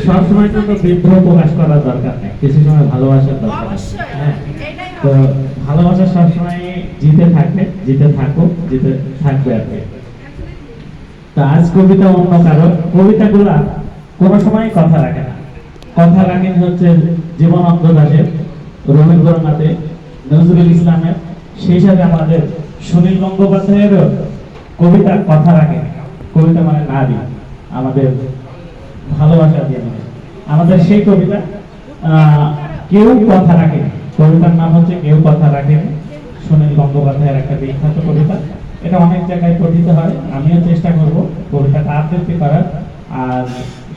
সবসময় তো তো বিদ্রোহ প্রকাশ করার দরকার নেই। কিছু সময় ভালোবাসার দরকার হ্যাঁ। তো ভালোবাসা সবসময় জিতে জিতে থাকুক জিতে থাকবে আর কি। তো আজ কবিতা অন্য কারও। কবিতাগুলা কোনো সময় কথা রাখে না। কথা রাখেন হচ্ছে জীবনানন্দ দাসের রবীন্দ্রনাথের নজরুল ইসলামের সেই সাথে আমাদের সুনীল গঙ্গোপাধ্যায়েরও কবিতা কথা রাখে কবিতা মানে নারী, আমাদের ভালোবাসা দিয়ে মানে। আমাদের সেই কবিতা কেউ কথা রাখেনি কবিতার নাম হচ্ছে কেউ কথা রাখেনি সুনীল গঙ্গোপাধ্যায়ের একটা বিখ্যাত কবিতা। এটা অনেক জায়গায় পঠিত হয়। আমিও চেষ্টা করব কবিতাটা আবৃত্তি করার। আর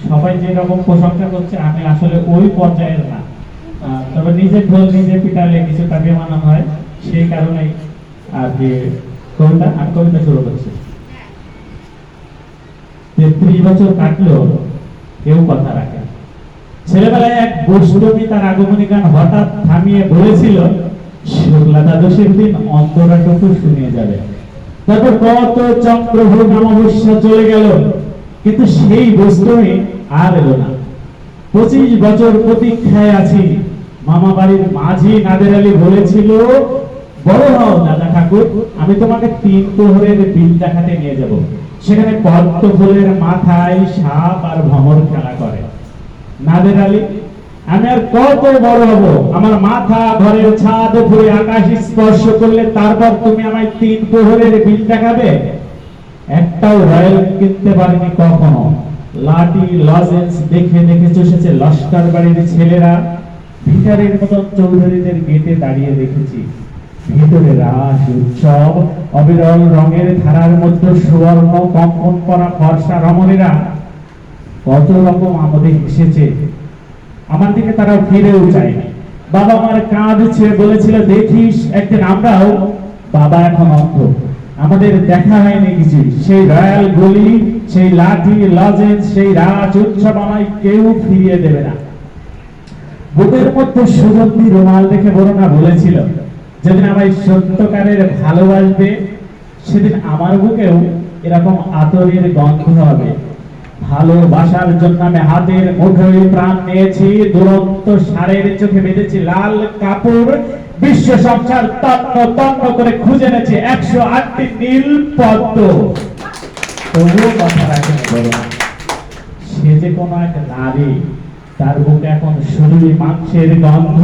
সবাই যে রকম প্রশংসা করছে, আমি আসলে ওই পর্যায়ের না। তবে নিজের ঢোল নিজে পিটালে কিছু কিছুটা বেমানান হয়। সেই কারণেই আর কি কবিতা আর কবিতা শুরু করছি। তেত্রিশ বছর কাটলো, কেউ কথা রাখে ছেলেবেলায় এক বৈষ্ণবী তার আগমনী গান হঠাৎ থামিয়ে বলেছিল শুক্লা দ্বাদশীর দিন শুনিয়ে যাবে। তারপর কত অমাবস্যা চলে গেল, কিন্তু সেই বৈষ্ণবী আর এলো না। পঁচিশ বছর প্রতীক্ষায় আছি মামা বাড়ির মাঝি নাদের আলী বলেছিল বড় হও দাদা ঠাকুর, আমি তোমাকে তিন প্রহরের বিল দেখাতে নিয়ে যাব। সেখানে পদ্ম ফুলের মাথায় সাপ আর ভ্রমর খেলা করে। নাদের আলী, আমি আর কত বড় হব? আমার মাথা ঘরের ছাদ উপরে আকাশ স্পর্শ করলে তারপর তুমি আমায় তিন প্রহরের বিল দেখাবে একটাও রয়্যাল কিনতে পারেনি কখনো। লাঠি, লজেন্স, দেখে দেখে চষেছে লস্কর বাড়ির ছেলেরা? ভিকারের মতন চৌধুরীদের গেটে দাঁড়িয়ে দেখেছি। ভিতরে রাস উৎসব, অবিরল রঙের ধারার মধ্যে সুবর্ণ করা রমণীরা কত রকম আমাদের এসেছে আমার দিকে তারা ফিরেও বাবা কাঁদছে, বলেছিল, দেখিস, একদিন আমরাও বাবা এখন অন্ধ। আমাদের দেখা হয়নি কিছু। সেই রয়্যাল গলি, সেই লাঠি, লজেন্স, সেই রাজ উৎসব আমায় কেউ ফিরিয়ে দেবে না। বুকের মধ্যে সুগন্ধি রুমাল দেখে বরুণা বলেছিল যেদিন আমায় সত্যকারের ভালোবাসবে, সেদিন আমার বুকেও এরকম আতরের গন্ধ হবে। ভালোবাসার জন্য আমি হাতের মুঠোয় প্রাণ নিয়েছি, দুরন্ত সারের চোখে বেঁধেছি লাল কাপড়, বিশ্ব সংসার তন্ন তন্ন করে খুঁজে এনেছি একশো আটটি নীল পদ্ম। তবুও কথা রাখেনি সে যে কোনো এক নারী, তার বুকে এখন শরীর মাংসের গন্ধ